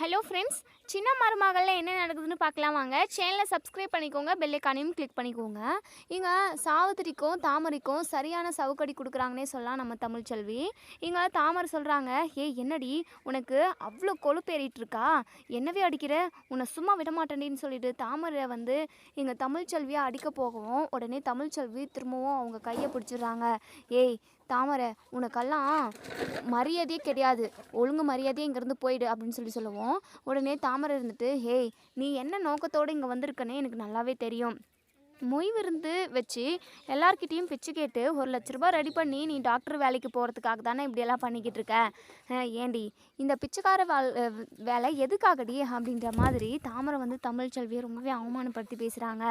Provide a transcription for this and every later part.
Hello friends சின்ன மருமகளில் என்ன நடக்குதுன்னு பார்க்கலாம் வாங்க. சேனலை சப்ஸ்கிரைப் பண்ணிக்கோங்க. பெல்லைக்கானையும் கிளிக் பண்ணிக்கோங்க. இங்கே சாவித்திரிக்கும் தாமரைக்கும் சரியான சவுக்கடி கொடுக்குறாங்கன்னே சொல்லலாம் நம்ம தமிழ்ச்செல்வி இங்கே தாமரை சொல்கிறாங்க ஏய் என்னடி? உனக்கு அவ்வளோ கொழுப்பேறிட்டு இருக்கா? என்னவே அடிக்கிற? உன்னை சும்மா விடமாட்டேன்னு சொல்லிட்டு தாமரை வந்து எங்கள் தமிழ்ச்செல்வியை அடிக்க போகவும் உடனே தமிழ்ச்செல்வி திரும்பவும் அவங்க கையை பிடிச்சிடுறாங்க. ஏய் தாமரை உனக்கெல்லாம் மரியாதையே கிடையாது. ஒழுங்கு மரியாதையே இங்கேருந்து போயிடு அப்படின்னு சொல்லி சொல்லுவோம். உடனே தாமரை இருந்துட்டு ஹேய் நீ என்ன நோக்கத்தோடு இங்கே வந்திருக்கனே எனக்கு நல்லாவே தெரியும். மொய் விருந்து வச்சு எல்லார்கிட்டேயும் பிச்சு கேட்டு ஒரு லட்ச ரூபாய் ரெடி பண்ணி நீ டாக்டர் வேலைக்கு போகிறதுக்காக தானே இப்படியெல்லாம் பண்ணிக்கிட்டு இருக்க? ஏண்டி? இந்த பிச்சைக்கார வாழ் வேலை எதுக்காகடி அப்படின்ற மாதிரி தாமரை வந்து தமிழ்ச்செல்வியை ரொம்பவே அவமானப்படுத்தி பேசுகிறாங்க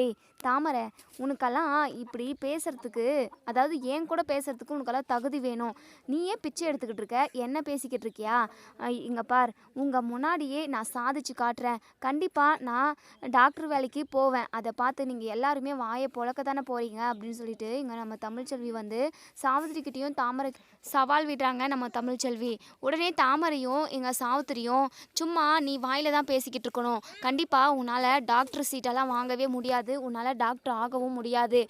ஏய் தாமரை உனக்கெல்லாம் இப்படி பேசுகிறதுக்கு அதாவது ஏன் கூட பேசுகிறதுக்கு உனக்கெல்லாம் தகுதி வேணும். நீ ஏன் பிச்சை எடுத்துக்கிட்டு இருக்க என்ன பேசிக்கிட்டு இருக்கியா? இங்கே பார் உங்கள் முன்னாடியே நான் சாதிச்சு காட்டுறேன். கண்டிப்பாக நான் டாக்டர் வேலைக்கு போவேன். அதை பார்த்து நீங்கள் எல்லாருமே வாயை பொழக்க தானே போகிறீங்க அப்படின்னு சொல்லிட்டு இங்கே நம்ம தமிழ்ச்செல்வி வந்து சாவித்திரிக்கிட்டேயும் தாமரை சவால் விடுறாங்க நம்ம தமிழ்ச்செல்வி உடனே தாமரையும் எங்கள் சாவித்திரியும் சும்மா நீ வாயில் தான் பேசிக்கிட்டு இருக்கணும். கண்டிப்பாக உன்னால் டாக்டர் சீட்டெல்லாம் வாங்கவே முடியாது. உன்னால் டாக்டர் ஆகவும் முடியாது.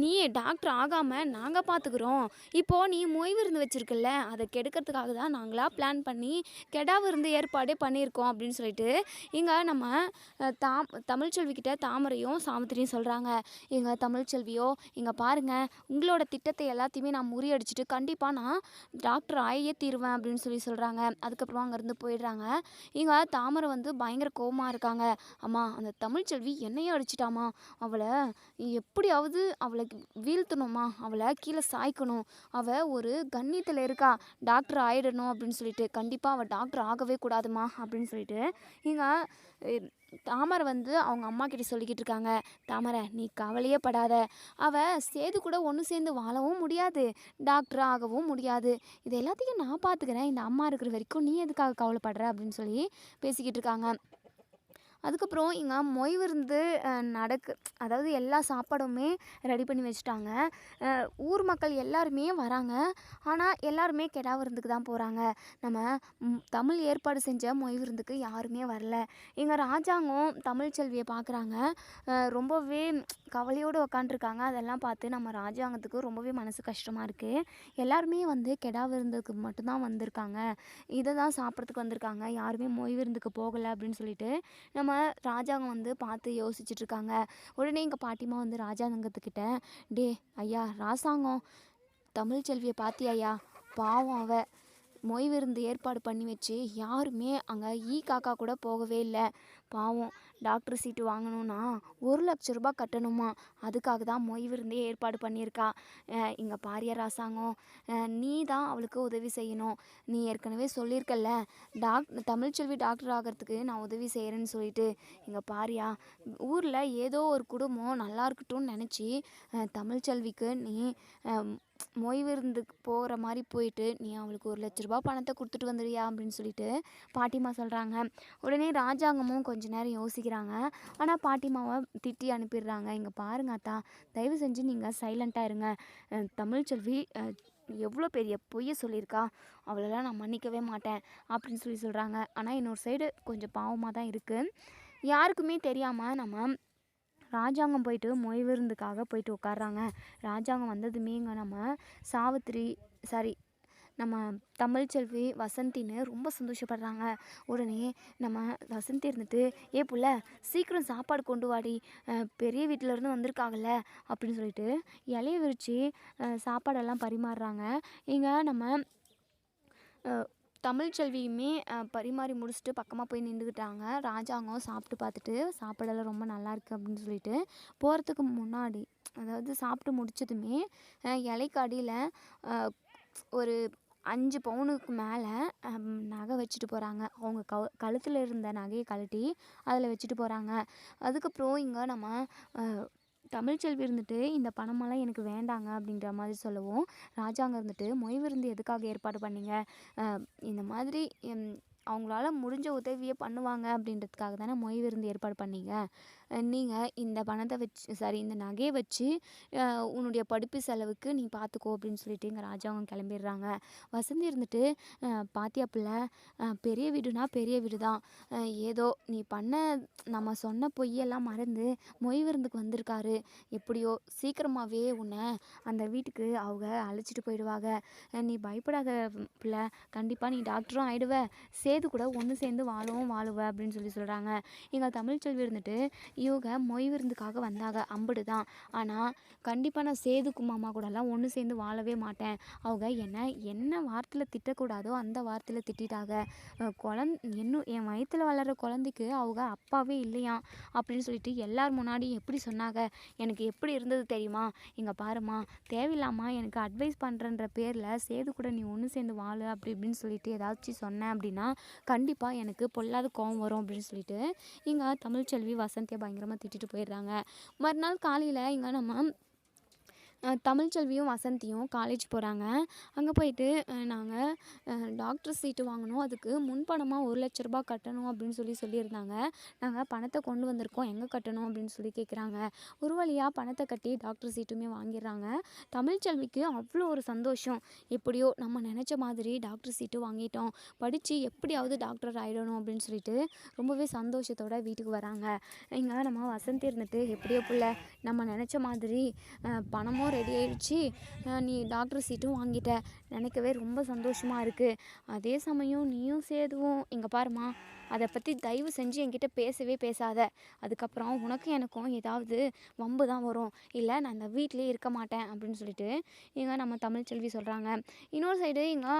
நீ டாக்டர் ஆகாமல் நாங்கள் பார்த்துக்குறோம் இப்போது நீ மொய் விருந்து வச்சுருக்கல அதை கெடுக்கிறதுக்காக தான் நாங்களாக பிளான் பண்ணி கெடா விருந்து ஏற்பாடே பண்ணியிருக்கோம். அப்படின்னு சொல்லிட்டு இங்கே நம்ம அஹ், தாம் தமிழ்ச்செல்விக்கிட்ட தாமரையும் சாவித்திரியும் சொல்கிறாங்க எங்கள் தமிழ்ச்செல்வியோ இங்கே பாருங்கள் உங்களோட திட்டத்தை எல்லாத்தையுமே நான் முறியடிச்சிட்டு கண்டிப்பாக நான் டாக்டர் ஆகியே தீருவேன் அப்படின்னு சொல்லி சொல்கிறாங்க அதுக்கப்புறம் அங்கேருந்து போயிடுறாங்க. இங்கே தாமரை வந்து பயங்கர கோபமாக இருக்காங்க. அம்மா அந்த தமிழ்ச்செல்வி என்னையும் அடிச்சிட்டாமா? அவளை எப்படியாவது அவளை வீழ்த்தணுமா? அவளை கீழே சாய்க்கணும். அவள் ஒரு கண்ணியத்தில் இருக்கா? டாக்டர் ஆயிடணும் அப்படின்னு சொல்லிட்டு கண்டிப்பாக அவள் டாக்டர் ஆகவே கூடாதுமா அப்படின்னு சொல்லிட்டு இங்கே தாமரை வந்து அவங்க அம்மா கிட்ட சொல்லிக்கிட்டு இருக்காங்க. தாமரை நீ கவலையே படாத. அவள் சேது கூட ஒன்று சேர்ந்து வாழவும் முடியாது. டாக்டர் ஆகவும் முடியாது. இது எல்லாத்தையும் நான் பார்த்துக்கிறேன் இந்த அம்மா இருக்கிற வரைக்கும் நீ எதுக்காக கவலைப்படுற? அப்படின்னு சொல்லி பேசிக்கிட்டு இருக்காங்க. அதுக்கப்புறம் இங்கே மொய் விருந்து நடக்கு அதாவது எல்லா சாப்பாடுமே ரெடி பண்ணி வச்சுட்டாங்க. ஊர் மக்கள் எல்லாருமே வராங்க. ஆனால் எல்லாருமே கெடா விருந்துக்கு தான் போகிறாங்க நம்ம தமிழ் ஏற்பாடு செஞ்ச மொய் விருந்துக்கு யாருமே வரல. இங்கே ராஜாங்கம் தமிழ்ச்செல்வியை பார்க்குறாங்க ரொம்பவே கவலையோடு உக்காண்டிருக்காங்க அதெல்லாம் பார்த்து நம்ம ராஜாங்கத்துக்கு ரொம்பவே மனசு கஷ்டமாக இருக்குது எல்லாருமே வந்து கெடா விருந்துக்கு மட்டும்தான் வந்திருக்காங்க. இதை தான் சாப்பிட்றதுக்கு வந்திருக்காங்க. யாருமே மொய் விருந்துக்கு போகலை அப்படின்னு சொல்லிட்டு நம்ம ராஜாங்கம் வந்து பார்த்து யோசிச்சுட்ருக்காங்க. உடனே எங்கள் பாட்டிமா வந்து ராஜாங்கத்துக்கிட்ட டே ஐயா ராசாங்கம் தமிழ்ச்செல்வியை பாத்தியாயா பாவம் அவ. மொய் விருந்து ஏற்பாடு பண்ணி வச்சு யாருமே அங்கே ஈ காக்கா கூட போகவே இல்லை. பாவம் டாக்டர் சீட்டு வாங்கணும்னா ஒரு லட்ச ரூபாய் கட்டணுமா? அதுக்காக தான் மொய் விருந்தே ஏற்பாடு பண்ணியிருக்கா. இங்கே பாரியார் ராசாங்கம். நீ தான் அவளுக்கு உதவி செய்யணும். நீ ஏற்கனவே சொல்லியிருக்கல்ல டாக் தமிழ்ச்செல்வி டாக்டர் ஆகிறதுக்கு நான் உதவி செய்கிறேன்னு சொல்லிட்டு. இங்கே பாரியா ஊரில் ஏதோ ஒரு குடும்பம் நல்லா இருக்கட்டும்னு நினச்சி தமிழ்ச்செல்விக்கு நீ மொய் விருந்துக்கு போகிற மாதிரி போயிட்டு நீ அவளுக்கு ஒரு லட்ச ரூபா பணத்தை கொடுத்துட்டு வந்துடுறியா அப்படின்னு சொல்லிட்டு பாட்டிமா சொல்கிறாங்க உடனே ராஜாங்கமும் கொஞ்ச நேரம் யோசிக்கிறாங்க ஆனால் பாட்டிமாவை திட்டி அனுப்பிடுறாங்க. இங்கே பாருங்க அத்தா தயவு செஞ்சு நீங்கள் சைலண்ட்டாக இருங்க. தமிழ்ச்செல்வி எவ்வளோ பெரிய பொய்யை சொல்லியிருக்கா? அவளெல்லாம் நான் மன்னிக்கவே மாட்டேன் அப்படின்னு சொல்லி சொல்கிறாங்க ஆனால் இன்னொரு சைடு கொஞ்சம் பாவமாக தான் இருக்குது யாருக்குமே தெரியாமல் நம்ம ராஜாங்கம் போயிட்டு மொய் விருந்துக்காக போயிட்டு உட்கார்றாங்க ராஜாங்கம் வந்ததுமே இங்கே நம்ம சாவித்திரி சாரி நம்ம தமிழ்ச்செல்வி வசந்தின்னு ரொம்ப சந்தோஷப்படுறாங்க. உடனே நம்ம வசந்தி இருந்துட்டு ஏ புள்ள சீக்கிரம் சாப்பாடு கொண்டு வாடி. பெரிய வீட்டிலேருந்து வந்திருக்காங்கல்ல அப்படின்னு சொல்லிட்டு இலைய விரித்து சாப்பாடெல்லாம் பரிமாறுறாங்க. இங்கே நம்ம தமிழ்ச்செல்வியுமே பரிமாறி முடிச்சுட்டு பக்கமாக போய் நின்றுக்கிட்டாங்க ராஜாங்கம் சாப்பிட்டு பார்த்துட்டு சாப்பாடெல்லாம் ரொம்ப நல்லாயிருக்கு அப்படின்னு சொல்லிட்டு போகிறதுக்கு முன்னாடி அதாவது சாப்பிட்டு முடிச்சதுமே இலைக்கு அடியில் ஒரு அஞ்சு பவுனுக்கு மேலே நகை வச்சுட்டு போகிறாங்க அவங்க கவு கழுத்தில் இருந்த நகையை கழட்டி அதில் வச்சுட்டு போகிறாங்க அதுக்கப்புறம் இங்கே நம்ம தமிழ்ச்செல்வி இருந்துட்டு இந்த பணமெல்லாம் எனக்கு வேண்டாங்க அப்படின்ற மாதிரி சொல்லவும் ராஜாங்க இருந்துட்டு மொய் விருந்து எதுக்காக ஏற்பாடு பண்ணீங்க? இந்த மாதிரி அவங்களால முடிஞ்ச உதவியை பண்ணுவாங்க அப்படின்றதுக்காக தானே மொய் விருந்து ஏற்பாடு பண்ணீங்க? நீங்கள் இந்த பணத்தை வச்சு சாரி இந்த நகையை வச்சு உன்னுடைய படிப்பு செலவுக்கு நீ பார்த்துக்கோ அப்படின்னு சொல்லிட்டு எங்கள் ராஜா அவங்க கிளம்பிடுறாங்க. வசந்தி இருந்துட்டு அஹ், பாத்தியா பிள்ளை? பெரிய வீடுனா பெரிய வீடு தான் ஏதோ நீ பண்ண நம்ம சொன்ன பொய்யெல்லாம் மறந்து மொய் விருந்துக்கு வந்திருக்காரு. எப்படியோ சீக்கிரமாகவே உன்னை அந்த வீட்டுக்கு அவங்க அழைச்சிட்டு போயிடுவாங்க. நீ பயப்படாத பிள்ளை. கண்டிப்பாக நீ டாக்டரும் ஆயிடுவ. சேது கூட ஒன்று சேர்ந்து வாழவும் வாழுவ அப்படின்னு சொல்லி சொல்கிறாங்க எங்கள் தமிழ்ச்செல்வி இருந்துட்டு இவங்க மொய் விருந்துக்காக வந்தாங்க. அம்புடு தான் ஆனால் கண்டிப்பாக நான் சேதுக்கு மாமா கூடலாம் ஒன்று சேர்ந்து வாழவே மாட்டேன். அவங்க என்ன என்ன வார்த்தையில் திட்டக்கூடாதோ அந்த வார்த்தையில் திட்டிட்டாங்க. குழந் இன்னும் என் வயிற்றில் வளர்கிற குழந்தைக்கு அவங்க அப்பாவே இல்லையாம் அப்படின்னு சொல்லிட்டு எல்லார் முன்னாடியும் எப்படி சொன்னாங்க? எனக்கு எப்படி இருந்தது தெரியுமா? இங்கே பாருமா தேவையில்லாமா எனக்கு அட்வைஸ் பண்ணுறன்ற பேரில் சேது கூட நீ ஒன்று சேர்ந்து வாழு அப்படி இப்படின்னு சொல்லிட்டு ஏதாச்சும் சொன்னேன் அப்படின்னா கண்டிப்பாக எனக்கு பொல்லாத கோவம் வரும் அப்படின்னு சொல்லிட்டு இங்கே தமிழ்ச்செல்வி வசந்தியா பயங்கரமாக திட்டிட்டு போயிடுறாங்க. மறுநாள் காலையில் இங்கே நம்ம தமிழ்ச்செல்வியும் வசந்தியும் காலேஜ் போகிறாங்க அங்கே போயிட்டு நாங்கள் டாக்டர் சீட்டு வாங்கணும். அதுக்கு முன்பணமாக ஒரு லட்ச ரூபாய் கட்டணும் அப்படின்னு சொல்லி சொல்லியிருந்தாங்க. நாங்கள் பணத்தை கொண்டு வந்திருக்கோம். எங்கே கட்டணும் அப்படின்னு சொல்லி கேட்குறாங்க ஒரு வழியாக பணத்தை கட்டி டாக்டர் சீட்டுமே வாங்கிடுறாங்க. தமிழ்ச்செல்விக்கு அவ்வளோ ஒரு சந்தோஷம். எப்படியோ நம்ம நினச்ச மாதிரி டாக்டர் சீட்டு வாங்கிட்டோம். படித்து எப்படியாவது டாக்டர் ஆகிடணும் அப்படின்னு சொல்லிட்டு ரொம்பவே சந்தோஷத்தோட வீட்டுக்கு வராங்க. இங்கே நம்ம வசந்தி இருந்துட்டு எப்படியோ பிள்ளை நம்ம நினச்ச மாதிரி பணமோ பணமும் ரெடி ஆயிடுச்சு. நீ டாக்டர் சீட்டும் வாங்கிட்ட. நினைக்கவே ரொம்ப சந்தோஷமாக இருக்குது அதே சமயம் நீயும் சேதுவும் இங்கே பாருமா அதை பற்றி தயவு செஞ்சு என்கிட்ட பேசவே பேசாத. அதுக்கப்புறம் உனக்கும் எனக்கும் ஏதாவது வம்பு தான் வரும். இல்லை நான் இந்த வீட்டிலே இருக்க மாட்டேன் அப்படின்னு சொல்லிட்டு இங்கே நம்ம தமிழ்ச்செல்வி சொல்கிறாங்க இன்னொரு சைடு இங்கே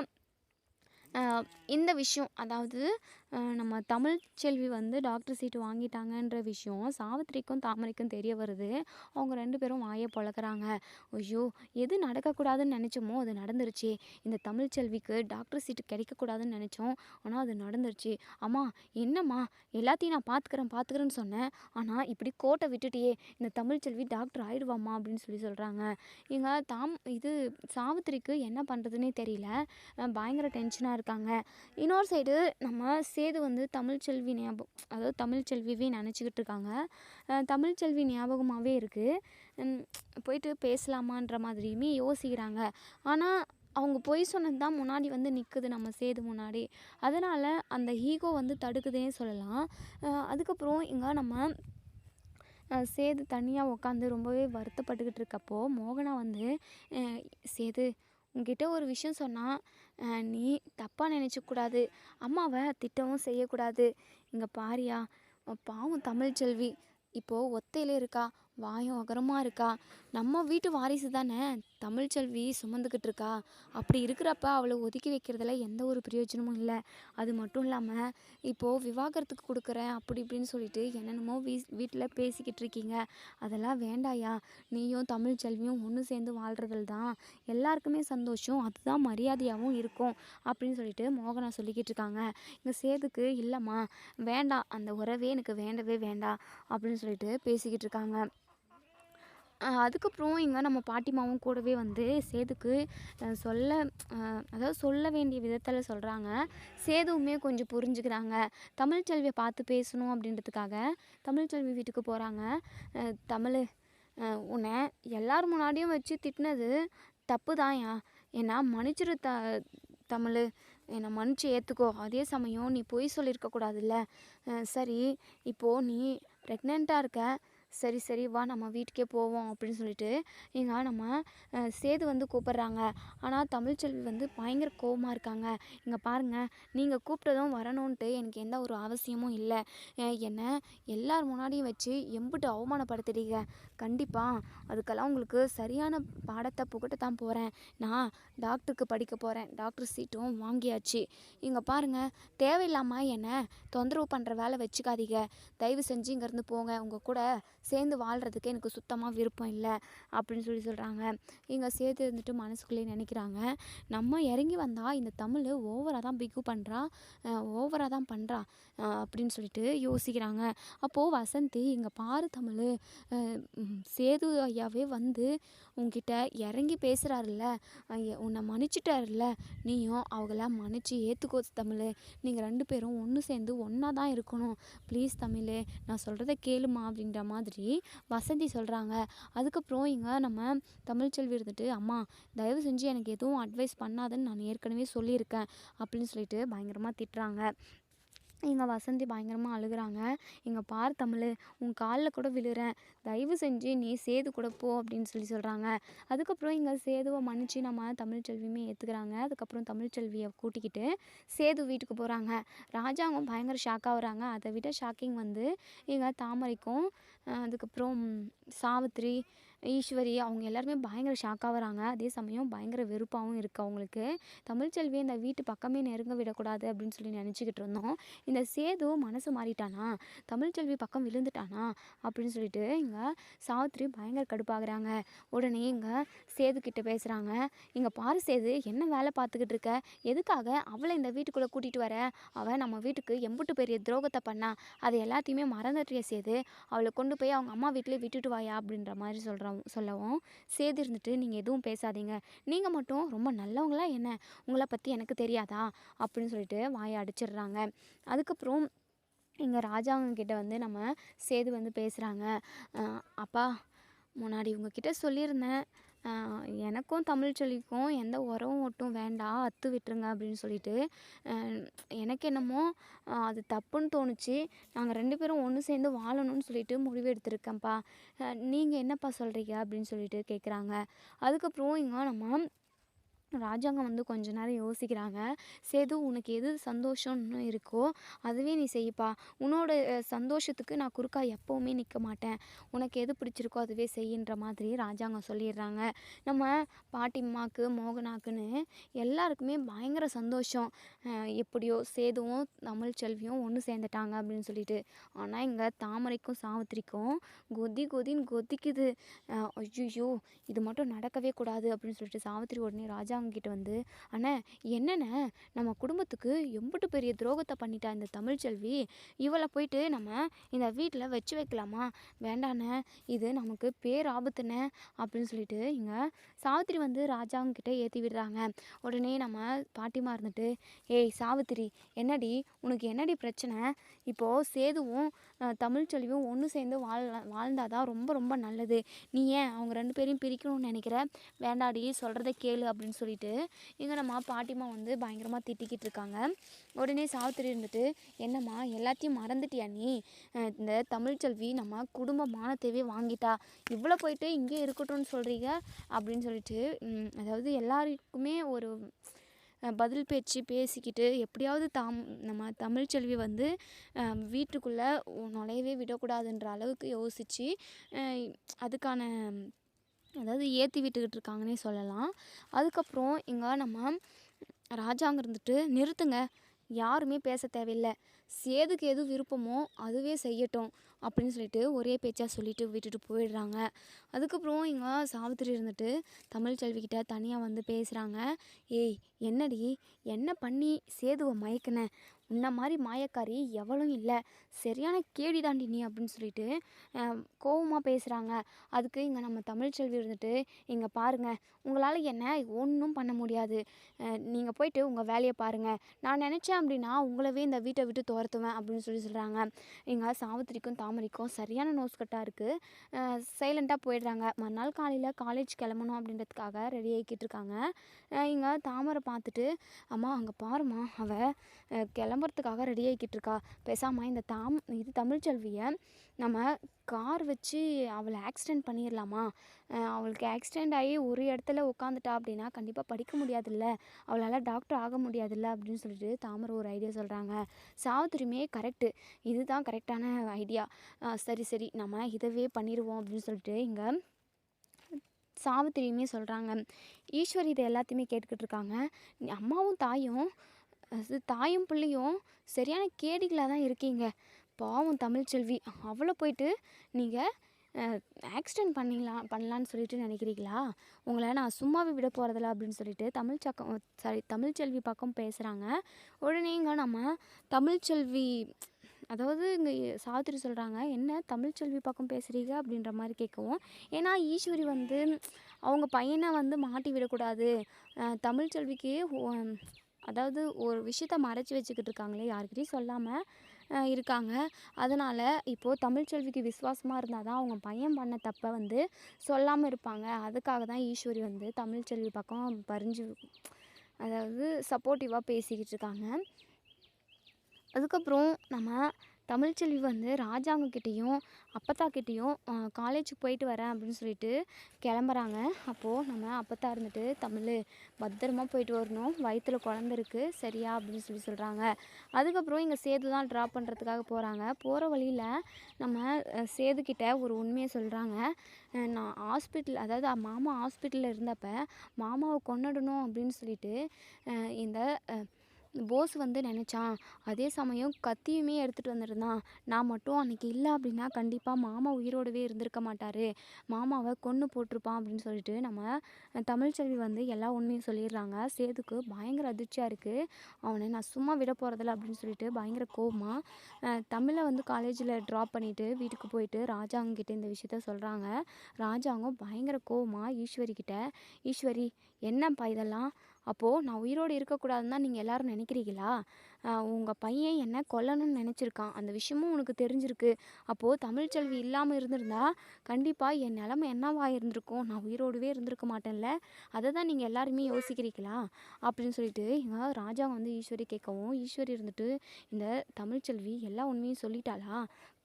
இந்த விஷயம் அதாவது நம்ம தமிழ் செல்வி வந்து டாக்டர் சீட்டு வாங்கிட்டாங்கன்ற விஷயம் சாவித்திரிக்கும் தாமரைக்கும் தெரிய வருது. அவங்க ரெண்டு பேரும் வாயை பழக்கிறாங்க. ஐயோ எது நடக்கக்கூடாதுன்னு நினச்சோமோ அது நடந்துருச்சு. இந்த தமிழ் செல்விக்கு டாக்டர் சீட்டு கிடைக்கக்கூடாதுன்னு நினச்சோம். ஆனால் அது நடந்துருச்சு. அம்மா என்னம்மா? எல்லாத்தையும் நான் பார்த்துக்கிறேன் பார்த்துக்கிறேன்னு சொன்னேன். ஆனால் இப்படி கோட்டை விட்டுட்டியே இந்த தமிழ் செல்வி டாக்டர் ஆயிடுவாம்மா அப்படின்னு சொல்லி சொல்கிறாங்க இங்கே தாம் இது சாவித்திரிக்கு என்ன பண்ணுறதுனே தெரியல. பயங்கர டென்ஷனாக இருக்காங்க. இன்னொரு சைடு நம்ம சேது வந்து தமிழ்ச்செல்வி ஞாபகம் அதாவது தமிழ்ச்செல்விவே நினச்சிக்கிட்டு இருக்காங்க. தமிழ்ச்செல்வி ஞாபகமாகவே இருக்குது போயிட்டு பேசலாமான்ற மாதிரியுமே யோசிக்கிறாங்க. ஆனால் அவங்க பொய் சொன்னது தான் முன்னாடி வந்து நிற்குது நம்ம சேது முன்னாடி. அதனால் அந்த ஹீகோ வந்து தடுக்குதுன்னே சொல்லலாம். அதுக்கப்புறம் இங்கே நம்ம சேது தனியாக உட்காந்து ரொம்பவே வருத்தப்பட்டுக்கிட்டு இருக்கப்போ மோகனா வந்து சேது உங்ககிட்ட ஒரு விஷயம் சொன்னால் நீ தப்பாக நினச்சக்கூடாது அம்மாவை திட்டவும் செய்யக்கூடாது. இங்கே பாரியா பாவம் தமிழ்ச்செல்வி இப்போது ஒத்தையில இருக்கா வாயும் அகரமாக இருக்கா. நம்ம வீட்டு வாரிசு தானே. தமிழ்ச்செல்வி சுமந்துக்கிட்டு இருக்கா? அப்படி இருக்கிறப்ப அவளை ஒதுக்கி வைக்கிறதுல எந்த ஒரு பிரயோஜனமும் இல்லை. அது மட்டும் இல்லாமல் இப்போது விவாகரத்துக்கு கொடுக்குறேன் அப்படி இப்படின்னு சொல்லிட்டு என்னென்னமோ வீ வீட்டில் பேசிக்கிட்டு இருக்கீங்க. அதெல்லாம் வேண்டாயா? நீயும் தமிழ்ச்செல்வியும் ஒன்று சேர்ந்து வாழ்கிறதுல தான் எல்லாருக்குமே சந்தோஷம். அதுதான் மரியாதையாகவும் இருக்கும் அப்படின்னு சொல்லிட்டு மோகனா சொல்லிக்கிட்டு இருக்காங்க. இங்கே சேதுக்கு இல்லைம்மா வேண்டாம் அந்த உறவே எனக்கு வேண்டவே வேண்டாம் அப்படின்னு சொல்லிட்டு பேசிக்கிட்டு இருக்காங்க. அதுக்கப்புறம் இங்கே நம்ம பாட்டிமாவும் கூடவே வந்து சேதுக்கு சொல்ல அதாவது சொல்ல வேண்டிய விதத்தில் சொல்கிறாங்க சேதுவுமே கொஞ்சம் புரிஞ்சுக்கிறாங்க. தமிழ்ச்செல்வியை பார்த்து பேசணும் அப்படின்றதுக்காக தமிழ்ச்செல்வி வீட்டுக்கு போகிறாங்க தமிழ் உன்னை எல்லார் முன்னாடியும் வச்சு திட்டினது தப்பு தான்யா ஏன்னா மன்னிச்சிரு த தமிழ் என்னை மன்னிச்சு ஏற்றுக்கோ அதே சமயம் நீ பொய் சொல்லியிருக்கக்கூடாதுல்ல சரி இப்போது நீ ப்ரெக்னெண்ட்டாக இருக்க. சரி சரி வா நம்ம வீட்டுக்கே போவோம் அப்படின்னு சொல்லிட்டு இங்கே நம்ம சேது வந்து கூப்பிட்றாங்க. ஆனால் தமிழ்ச்செல்வி வந்து பயங்கர கோபமாக இருக்காங்க. இங்கே பாருங்கள் நீங்கள் கூப்பிட்டதும் வரணுன்ட்டு எனக்கு எந்த ஒரு அவசியமும் இல்லை. என்னை எல்லார் முன்னாடியும் வச்சு எம்பிட்டு அவமானப்படுத்துறீங்க? கண்டிப்பாக அதுக்கெல்லாம் உங்களுக்கு சரியான பாடத்தை புகட்ட தான் போகிறேன் நான் டாக்டருக்கு படிக்க போகிறேன் டாக்டர் சீட்டும் வாங்கியாச்சு. இங்கே பாருங்கள் தேவையில்லாமல் என்னை தொந்தரவு பண்ணுற வேலை வச்சுக்காதீங்க. தயவு செஞ்சு இங்கேருந்து போங்க. உங்கள் கூட சேர்ந்து வாழ்கிறதுக்கு எனக்கு சுத்தமாக விருப்பம் இல்லை அப்படின்னு சொல்லி சொல்கிறாங்க இங்கே சேது இருந்துட்டு மனசுக்குள்ளேயே நினைக்கிறாங்க. நம்ம இறங்கி வந்தால் இந்த தமிழ் ஓவராக தான் பிகு பண்ணுறா ஓவராக தான் பண்ணுறா அப்படின்னு சொல்லிட்டு யோசிக்கிறாங்க. அப்போது வசந்தி இங்கே பாரு தமிழ் சேது ஐயாவே வந்து உங்ககிட்ட இறங்கி பேசுகிறாருல்ல உன்னை மன்னிச்சிட்டாருல்ல நீயும் அவங்கள மன்னிச்சு ஏற்றுக்கோ தமிழ் நீங்கள் ரெண்டு பேரும் ஒன்று சேர்ந்து ஒன்றா தான் இருக்கணும். ப்ளீஸ் தமிழ் நான் சொல்கிறத கேளுமா அப்படின்ற மாதிரி வசந்தி சொல்கிறாங்க அதுக்கப்புறம் இங்கே நம்ம தமிழ்ச்செல்வி இருந்துட்டு அம்மா தயவு செஞ்சு எனக்கு எதுவும் அட்வைஸ் பண்ணாதுன்னு நான் ஏற்கனவே சொல்லியிருக்கேன். அப்படின்னு சொல்லிட்டு பயங்கரமாக திட்டுறாங்க. எங்கள் வசந்தி பயங்கரமாக அழுகுறாங்க. இங்கே பார் தமிழ் உன் காலில் கூட விழுறேன். தயவு செஞ்சு நீ சேது கூட போ அப்படின்னு சொல்லி சொல்கிறாங்க அதுக்கப்புறம் இங்கே சேதுவை மன்னிச்சு நம்ம தமிழ்ச்செல்வியுமே ஏற்றுக்கிறாங்க அதுக்கப்புறம் தமிழ்ச்செல்வியை கூட்டிக்கிட்டு சேது வீட்டுக்கு போகிறாங்க ராஜாவும் பயங்கர ஷாக்காக வராங்க அதை விட ஷாக்கிங் வந்து இங்கே தாமரைக்கும் அதுக்கப்புறம் சாவித்ரி ஈஸ்வரி அவங்க எல்லாருமே பயங்கர ஷாக்காக ஆகுறாங்க அதே சமயம் பயங்கர வெறுப்பாகவும் இருக்குது அவங்களுக்கு. தமிழ்ச்செல்வி இந்த வீட்டு பக்கமே நெருங்க விடக்கூடாது அப்படின்னு சொல்லி நினச்சிக்கிட்டு இருந்தோம். இந்த சேது மனசு மாறிட்டானா? தமிழ்ச்செல்வி பக்கம் விழுந்துட்டானா? அப்படின்னு சொல்லிட்டு இங்கே சாவித்ரி பயங்கர கடுப்பாகிறாங்க. உடனே இங்கே சேது கிட்ட பேசுகிறாங்க இங்கே பாரு சேது என்ன வேலை பார்த்துக்கிட்டு இருக்க? எதுக்காக அவளை இந்த வீட்டுக்குள்ளே கூட்டிகிட்டு வர? அவள் நம்ம வீட்டுக்கு எம்புட்டு பெரிய துரோகத்தை பண்ணா. அதை எல்லாத்தையுமே மறந்துட்டிய சேது. அவளை கொண்டு போய் அவங்க அம்மா வீட்டிலே விட்டுட்டு வாயா அப்படின்ற மாதிரி சொல்கிறான் சொல்லவும். சேது இருந்துட்டு நீங்கள் எதுவும் பேசாதீங்க. நீங்கள் மட்டும் ரொம்ப நல்லவங்களா என்ன? உங்களை பற்றி எனக்கு தெரியாதா? அப்படின்னு சொல்லிட்டு வாயை அடிச்சிடுறாங்க. அதுக்கப்புறம் இங்கே ராஜாங்கக்கிட்ட வந்து நம்ம சேது வந்து பேசுகிறாங்க அப்பா முன்னாடி உங்ககிட்ட சொல்லியிருந்தேன். எனக்கும் தமிழ்ச்சொல்லிக்கும் எந்த உறவும் ஒட்டும் வேண்டாம் அத்து விட்டுருங்க அப்படின்னு சொல்லிட்டு எனக்கு என்னமோ அது தப்புன்னு தோணுச்சு. நாங்கள் ரெண்டு பேரும் ஒன்று சேர்ந்து வாழணும்னு சொல்லிட்டு முடிவு எடுத்திருக்கேன்ப்பா. நீங்கள் என்னப்பா சொல்கிறீங்க அப்படின்னு சொல்லிட்டு கேட்குறாங்க அதுக்கப்புறம் இங்கே நம்ம ராஜாங்கம் வந்து கொஞ்ச நேரம் யோசிக்கிறாங்க. சேது உனக்கு எது சந்தோஷம்னு இருக்கோ அதுவே நீ செய்யப்பா. உன்னோட சந்தோஷத்துக்கு நான் குறுக்கா எப்போவுமே நிற்க மாட்டேன். உனக்கு எது பிடிச்சிருக்கோ அதுவே செய்யின்ற மாதிரி ராஜாங்கம் சொல்லிடுறாங்க. நம்ம பாட்டிம்மாக்கு மோகனாக்குன்னு எல்லாருக்குமே பயங்கர சந்தோஷம். எப்படியோ சேதுவும் தமிழ் செல்வியும் ஒன்று சேர்ந்துட்டாங்க அப்படின்னு சொல்லிட்டு. ஆனால் இங்கே தாமரைக்கும் சாவித்திரிக்கும் கொதி கொதின்னு கொதிக்குது. ஐயோ இது மட்டும் நடக்கவே கூடாது அப்படின்னு சொல்லிட்டு சாவித்திரி உடனே ராஜாங்க கிட்ட வந்து அண்ணே என்னென்ன நம்ம குடும்பத்துக்கு எம்பிட்டு பெரிய துரோகத்தை பண்ணிட்டா இந்த தமிழ்ச்செல்வி இவளை போயிட்டு நம்ம இந்த வீட்டில் வச்சு வைக்கலாமா? வேண்டாண்ணே இது நமக்கு பேர் ஆபத்துண்ணே அப்படின்னு சொல்லிட்டு இங்கே சாவித்திரி வந்து ராஜாங்கிட்ட ஏற்றி விடுறாங்க. உடனே நம்ம பாட்டிமா இருந்துட்டு ஏய் சாவித்திரி என்னடி? உனக்கு என்னடி பிரச்சனை? இப்போது சேதுவும் தமிழ்ச்செல்வியும் ஒன்று சேர்ந்து வாழலாம் வாழ்ந்தால் தான் ரொம்ப ரொம்ப நல்லது. நீ ஏன் அவங்க ரெண்டு பேரையும் பிரிக்கணும்னு நினைக்கிற? வேண்டாடி சொல்கிறத கேளு அப்படின்னு சொல்லிட்டு இங்கே நம்ம பாட்டிமா வந்து பயங்கரமாக திட்டிக்கிட்டு இருக்காங்க. உடனே சாவித்திரி இருந்துட்டு என்னம்மா எல்லாத்தையும் மறந்துட்டியா நீ? இந்த தமிழ்ச்செல்வி நம்ம குடும்ப மானத்தையே வாங்கிட்டா. இவ்வளோ போயிட்டு இங்கே இருக்கட்டும்னு சொல்கிறீங்க அப்படின்னு சொல்லிட்டு அதாவது எல்லாருக்குமே ஒரு பதில் பேச்சு பேசிக்கிட்டு எப்படியாவது தாம் நம்ம தமிழ்ச்செல்வி வந்து வீட்டுக்குள்ளே நுழையவே விடக்கூடாதுன்ற அளவுக்கு யோசித்து அதுக்கான அதாவது ஏற்றி விட்டுக்கிட்டு இருக்காங்கன்னே சொல்லலாம். அதுக்கப்புறம் இங்கே நம்ம ராஜாங்க இருந்துட்டு நிறுத்துங்க. யாருமே பேச தேவையில்லை. சேதுக்கு எது விருப்பமோ அதுவே செய்யட்டும். அப்படின்னு சொல்லிட்டு ஒரே பேச்சாக சொல்லிட்டு விட்டுட்டு போயிடுறாங்க. அதுக்கப்புறம் இங்கே சாவித்திரி இருந்துட்டு தமிழ் செல்விக்கிட்ட தனியாக வந்து பேசுகிறாங்க ஏய் என்னடி? என்ன பண்ணி சேதுவை மயக்கின? உன்ன மாதிரி மாயக்காரி எவளும் இல்லை. சரியான கேடி தாண்டி நீ அப்படின்னு சொல்லிட்டு கோவமாக பேசுகிறாங்க அதுக்கு இங்கே நம்ம தமிழ்ச்செல்வி இருந்துட்டு இங்கே பாருங்கள் உங்களால் என்ன ஒன்றும் பண்ண முடியாது. நீங்கள் போயிட்டு உங்கள் வேலையை பாருங்கள் நான் நினச்சேன் அப்படின்னா உங்களவே இந்த வீட்டை விட்டு துரத்துவேன் அப்படின்னு சொல்லி சொல்கிறாங்க இங்கே சாவித்திரிக்கும் தாமரைக்கும் சரியான நோஸ் கட்டாக இருக்குது சைலண்ட்டாக போயிடுறாங்க. மறுநாள் காலையில் காலேஜ் கிளம்பணும் அப்படின்றதுக்காக ரெடி ஆகிக்கிட்டு இருக்காங்க. இங்கே தாமரை பார்த்துட்டு அம்மா அங்கே பாரும்மா அவள் கிளம்ப கிளம்புறதுக்காக ரெடி ஆகிக்கிட்டு இருக்கா? பேசாமல் இந்த தாம் இது தமிழ்ச்செல்வியை நம்ம கார் வச்சு அவளை ஆக்சிடெண்ட் பண்ணிடலாமா அவளுக்கு ஆக்சிடெண்ட் ஆகி ஒரு இடத்துல உட்காந்துட்டா அப்படின்னா கண்டிப்பாக படிக்க முடியாதுல்ல. அவளால் டாக்டர் ஆக முடியாதுல்ல அப்படின்னு சொல்லிட்டு தாமரை ஒரு ஐடியா சொல்கிறாங்க சாவித்திரியுமே கரெக்டு இதுதான் கரெக்டான ஐடியா சரி சரி. நம்ம இதவே பண்ணிடுவோம் அப்படின்னு சொல்லிட்டு இங்கே சாவித்திரியுமே சொல்கிறாங்க ஈஸ்வரி இதை எல்லாத்தையுமே கேட்டுக்கிட்டு இருக்காங்க. அம்மாவும் தாயும் அது தாயும் பிள்ளையும் சரியான கேடிகளாக தான் இருக்கீங்க. பாவம் தமிழ்ச்செல்வி அவ்வளோ போயிட்டு நீங்கள் ஆக்சிடென்ட் பண்ணிடலாம் பண்ணலான்னு சொல்லிட்டு நினைக்கிறீங்களா? உங்களை நான் சும்மாவே விட போகிறதில்ல அப்படின்னு சொல்லிட்டு தமிழ் சக்கம் சாரி தமிழ்ச்செல்வி பக்கம் பேசுகிறாங்க உடனேங்க நம்ம தமிழ்ச்செல்வி அதாவது இங்கே சாவித்திரி சொல்கிறாங்க என்ன தமிழ்ச்செல்வி பக்கம் பேசுகிறீங்க அப்படின்ற மாதிரி கேட்கவும் ஏன்னா ஈஸ்வரி வந்து அவங்க பையனை வந்து மாட்டி விடக்கூடாது. தமிழ்ச்செல்விக்கு அதாவது ஒரு விஷயத்த மறைச்சி வச்சுக்கிட்டு இருக்காங்களே யாருக்கிட்டையும் சொல்லாமல் இருக்காங்க. அதனால் இப்போது தமிழ்ச்செல்விக்கு விசுவாசமாக இருந்தால் தான் அவங்க பையன் பண்ண தப்பை வந்து சொல்லாமல் இருப்பாங்க. அதுக்காக தான் ஈஸ்வரி வந்து தமிழ்ச்செல்வி பக்கம் பறிஞ்சு அதாவது சப்போர்ட்டிவாக பேசிக்கிட்டு இருக்காங்க. அதுக்கப்புறம் நம்ம தமிழ்ச்செல்வி வந்து ராஜாங்கக்கிட்டேயும் அப்பத்தாக்கிட்டேயும் காலேஜுக்கு போயிட்டு வரேன் அப்படின்னு சொல்லிட்டு கிளம்புறாங்க. அப்போது நம்ம அப்பத்தா இருந்துட்டு தமிழ் பத்திரமா போயிட்டு வரணும். வயிற்றில் குழந்த இருக்குது சரியா? அப்படின்னு சொல்லி சொல்கிறாங்க அதுக்கப்புறம் இங்கே சேது தான் ட்ராப் பண்ணுறதுக்காக போகிறாங்க போகிற வழியில் நம்ம சேதுக்கிட்ட ஒரு உண்மையை சொல்கிறாங்க நான் ஹாஸ்பிட்டல் அதாவது மாமா ஹாஸ்பிட்டலில் இருந்தப்போ மாமாவை கொண்டாடணும் அப்படின்னு சொல்லிட்டு இந்த போஸ் வந்து நினச்சான். அதே சமயம் கத்தியுமே எடுத்துகிட்டு வந்துருந்தான். நான் மட்டும் அன்றைக்கி இல்லை அப்படின்னா கண்டிப்பாக மாமா உயிரோடவே இருந்திருக்க மாட்டார். மாமாவை கொன்று போட்டிருப்பான் அப்படின்னு சொல்லிட்டு நம்ம தமிழ்ச்செல்வி வந்து எல்லா உண்மையும் சொல்லிடுறாங்க. சேதுக்கு பயங்கர அதிர்ச்சியாக இருக்குது அவனை நான் சும்மா விட போகிறதில்ல அப்படின்னு சொல்லிட்டு பயங்கர கோவமாக தமிழை வந்து காலேஜில் ட்ராப் பண்ணிவிட்டு வீட்டுக்கு போயிட்டு ராஜாங்கிட்ட இந்த விஷயத்த சொல்கிறாங்க ராஜாங்கம் பயங்கர கோவமாக ஈஸ்வரி கிட்ட ஈஸ்வரி என்னப்பா இதெல்லாம்? அப்போது நான் உயிரோடு இருக்கக்கூடாதுன்னு தான் நீங்கள் எல்லோரும் நினைக்கிறீங்களா? உங்கள் பையன் என்னை கொல்லணும்னு நினச்சிருக்கான். அந்த விஷயமும் உனக்கு தெரிஞ்சிருக்கு. அப்போது தமிழ்ச்செல்வி இல்லாமல் இருந்திருந்தா கண்டிப்பாக என் நிலமை என்னவா இருந்திருக்கும்? நான் உயிரோடவே இருந்திருக்க மாட்டேன்ல. அதை தான் நீங்கள் எல்லாருமே யோசிக்கிறீங்களா? அப்படின்னு சொல்லிட்டு எங்கள் ராஜா வந்து ஈஸ்வரி கேட்கவும் ஈஸ்வரி இருந்துட்டு இந்த தமிழ்ச்செல்வி எல்லா உண்மையும் சொல்லிட்டாளா?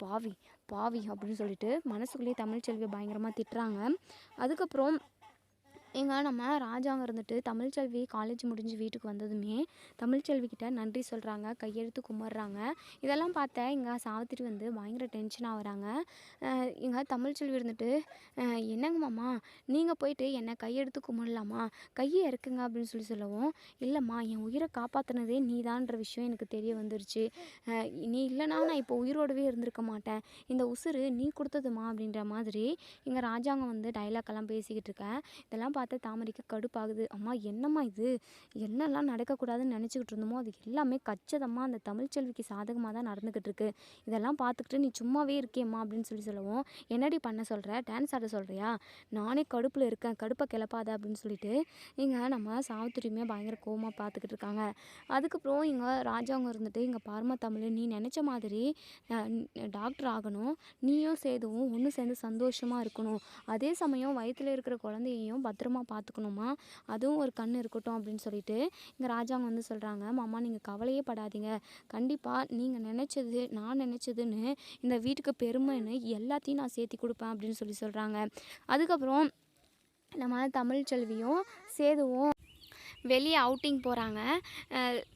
பாவி பாவி அப்படின்னு சொல்லிட்டு மனசுக்குள்ளேயே தமிழ்ச்செல்வியை பயங்கரமாக திட்டுறாங்க. அதுக்கப்புறம் எங்கள் நம்ம ராஜாங்க இருந்துட்டு தமிழ்ச்செல்வி காலேஜ் முடிஞ்சு வீட்டுக்கு வந்ததுமே தமிழ்ச்செல்விக்கிட்ட நன்றி சொல்கிறாங்க கையெழுத்து கும்பிட்றாங்க இதெல்லாம் பார்த்த இங்கே சாவித்திரி வந்து பயங்கர டென்ஷன் ஆகுறாங்க இங்கே தமிழ்ச்செல்வி இருந்துட்டு என்னங்க மாமா நீங்கள் போயிட்டு என்னை கையெடுத்து கும்பிடலாமா கையை இறக்குங்க அப்படின்னு சொல்லி சொல்லவும் இல்லைம்மா என் உயிரை காப்பாற்றினதே நீதான்ற விஷயம் எனக்கு தெரிய வந்துருச்சு. நீ இல்லைனா நான் இப்போ உயிரோடவே இருந்திருக்க மாட்டேன். இந்த உசுறு நீ கொடுத்ததுமா? அப்படின்ற மாதிரி இங்கே ராஜாங்க வந்து டைலாக் எல்லாம் பேசிக்கிட்டு இருக்கேன். இதெல்லாம் பார்த்த தாமரைக்கு கடுப்பாகுது. அம்மா என்னம்மா இது? என்னெல்லாம் நடக்கக்கூடாதுன்னு நினச்சிக்கிட்டு இருந்தோமோ அது எல்லாமே கச்சிதமாக அந்த தமிழ்ச்செல்விக்கு சாதகமாக தான் நடந்துக்கிட்டு இருக்கு. இதெல்லாம் பார்த்துக்கிட்டு நீ சும்மாவே இருக்கேம்மா அப்படின்னு சொல்லி சொல்லவும். என்னடி பண்ண சொல்கிற டான்ஸ் ஆட சொல்கிறியா நானே கடுப்பில் இருக்கேன். கடுப்பை கிளப்பாத அப்படின்னு சொல்லிட்டு இங்கே நம்ம சாவித்திரியுமே பயங்கர கோவமாக பார்த்துக்கிட்டு இருக்காங்க. அதுக்கப்புறம் இங்கே ராஜாவங்க இருந்துட்டு இங்கே பார்ம தமிழ் நீ நினச்ச மாதிரி டாக்டர் ஆகணும். நீயும் சேதுவும் ஒன்று சேர்ந்து சந்தோஷமாக இருக்கணும். அதே சமயம் வயிற்றில் இருக்கிற குழந்தையையும் பத்திரமா பார்த்துக்கணுமா அதுவும் ஒரு கண் இருக்கட்டும் அப்படின்னு சொல்லிட்டு இங்கே ராஜாங்க வந்து சொல்கிறாங்க மாமா நீங்கள் கவலையே படாதீங்க. கண்டிப்பாக நீங்கள் நினச்சது நான் நினச்சதுன்னு இந்த வீட்டுக்கு பெருமைன்னு எல்லாத்தையும் நான் சேர்த்தி கொடுப்பேன் அப்படின்னு சொல்லி சொல்கிறாங்க அதுக்கப்புறம் நம்ம தமிழ் செல்வியும் சேதுவும் வெளியே அவுட்டிங் போகிறாங்க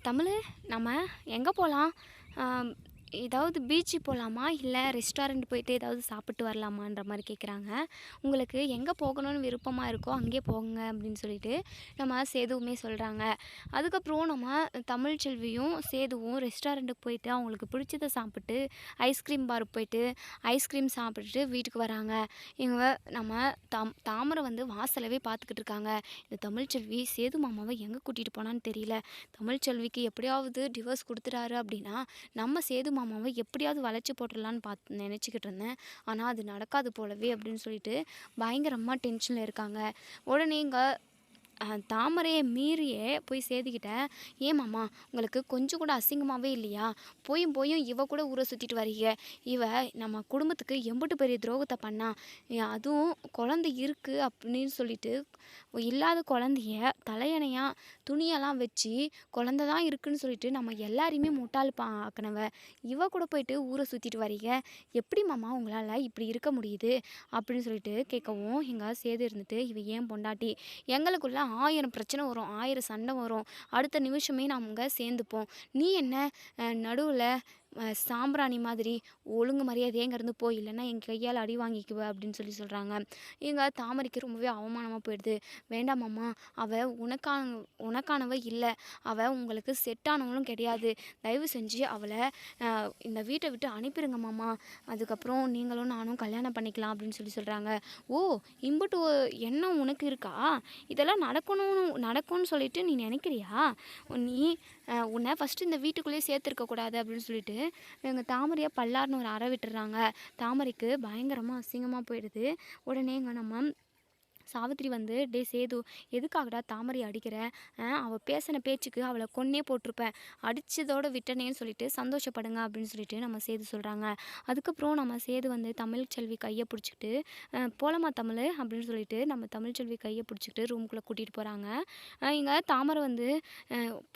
தமிழ் நம்ம எங்கே போகலாம் ஏதாவது பீச்சு போகலாமா இல்லை ரெஸ்டாரண்ட் போயிட்டு ஏதாவது சாப்பிட்டு வரலாமான்ற மாதிரி கேட்குறாங்க உங்களுக்கு எங்கே போகணும்னு விருப்பமாக இருக்கோ அங்கேயே போங்க அப்படின்னு சொல்லிட்டு நம்ம சேதுவுமே சொல்கிறாங்க அதுக்கப்புறம் நம்ம தமிழ்ச்செல்வியும் சேதுவும் ரெஸ்டாரண்ட்டுக்கு போயிட்டு அவங்களுக்கு பிடிச்சதை சாப்பிட்டு ஐஸ்கிரீம் பார் போயிட்டு ஐஸ்கிரீம் சாப்பிட்டுட்டு வீட்டுக்கு வராங்க. இவங்க நம்ம தாம் தாமரை வந்து வாசலவே பார்த்துக்கிட்டு இருக்காங்க. இந்த தமிழ்ச்செல்வி சேது மாமாவை எங்கே கூட்டிகிட்டு போனான்னு தெரியல. தமிழ்ச்செல்விக்கு எப்படியாவது டிவோர்ஸ் கொடுத்துட்டாரு அப்படின்னா நம்ம சேது மாமாவை எப்படியாவது வளைச்சி போட்டுடலான்னு பார்த்து நினச்சிக்கிட்டு இருந்தேன். ஆனால் அது நடக்காது போலவே அப்படின்னு சொல்லிட்டு பயங்கரமாக டென்ஷனில் இருக்காங்க. உடனே இங்கே தாமரையை மீறியே போய் சேதுக்கிட்டேன் ஏன் மாமா உங்களுக்கு கொஞ்சம் கூட அசிங்கமாகவே இல்லையா? போயும் போயும் இவ கூட ஊரை சுற்றிட்டு வரீங்க இவ நம்ம குடும்பத்துக்கு எம்புட்டு பெரிய துரோகத்தை பண்ணா. அதுவும் குழந்தை இருக்குது அப்படின்னு சொல்லிட்டு இல்லாத குழந்தைய தலையணையாக துணியெல்லாம் வச்சு குழந்த தான் இருக்குன்னு சொல்லிட்டு நம்ம எல்லாரையுமே முட்டாள் பா ஆக்கினவ. இவ கூட போயிட்டு ஊரை சுற்றிட்டு வரீங்க எப்படி மாமா உங்களால் இப்படி இருக்க முடியுது? அப்படின்னு சொல்லிட்டு கேட்கவும் எங்கள் சேது இருந்துட்டு இவ ஏன் பொண்டாட்டி? எங்களுக்குள்ள ஆயிரம் பிரச்சனை வரும் ஆயிரம் சண்டை வரும். அடுத்த நிமிஷமே நாங்கள் சேர்ந்துப்போம். நீ என்ன நடுவில் சாம்பிராணி மாதிரி ஒழுங்கு மரியாதையே இங்கேருந்து போய் இல்லைன்னா என் கையால் அடி வாங்கிக்குவ அப்படின்னு சொல்லி சொல்கிறாங்க இங்கே தாமரைக்கு ரொம்பவே அவமானமாக போயிடுது. வேண்டாமாம்மா அவள் உனக்கான உனக்கானவ இல்லை. அவள் உங்களுக்கு செட்டானவங்களும் கிடையாது. தயவு செஞ்சு அவளை இந்த வீட்டை விட்டு அனுப்பிடுங்க மாமா. அதுக்கப்புறம் நீங்களும் நானும் கல்யாணம் பண்ணிக்கலாம் அப்படின்னு சொல்லி சொல்கிறாங்க ஓ இம்புட்டு ஒ- எண்ணம் உனக்கு இருக்கா? இதெல்லாம் நடக்கணும்னு நடக்கும்னு சொல்லிட்டு நீ நினைக்கிறியா? நீ உன்னை ஃபஸ்ட்டு இந்த வீட்டுக்குள்ளேயே சேர்த்துருக்க கூடாது அப்படின்னு சொல்லிட்டு எங்கள் தாமரையை பல்லார்னு ஒரு அறை விட்டுறாங்க. தாமரைக்கு பயங்கரமாக அசிங்கமாக போயிடுது. உடனே இங்கே நம்ம சாவித்திரி வந்து டே சேது எதுக்காகடா தாமரை அடிக்கிற? அவள் பேசின பேச்சுக்கு அவளை கொன்னே போட்டிருப்பேன் அடித்ததோடு விட்டனேன்னு சொல்லிட்டு சந்தோஷப்படுங்க அப்படின்னு சொல்லிட்டு நம்ம சேது சொல்கிறாங்க அதுக்கப்புறம் நம்ம சேது வந்து தமிழ்ச்செல்வி கையை பிடிச்சிக்கிட்டு போலமா தமிழ்? அப்படின்னு சொல்லிட்டு நம்ம தமிழ்ச்செல்வி கையை பிடிச்சிக்கிட்டு ரூம்குள்ளே கூட்டிகிட்டு போகிறாங்க இங்கே தாமரை வந்து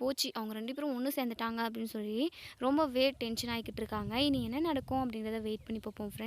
போச்சு. அவங்க ரெண்டு பேரும் ஒன்று சேர்ந்துட்டாங்க அப்படின்னு சொல்லி ரொம்பவே டென்ஷன் ஆகிக்கிட்டு இருக்காங்க. இனி என்ன நடக்கும் அப்படிங்கிறத வெயிட் பண்ணி பார்ப்போம் ஃப்ரெண்ட்ஸ்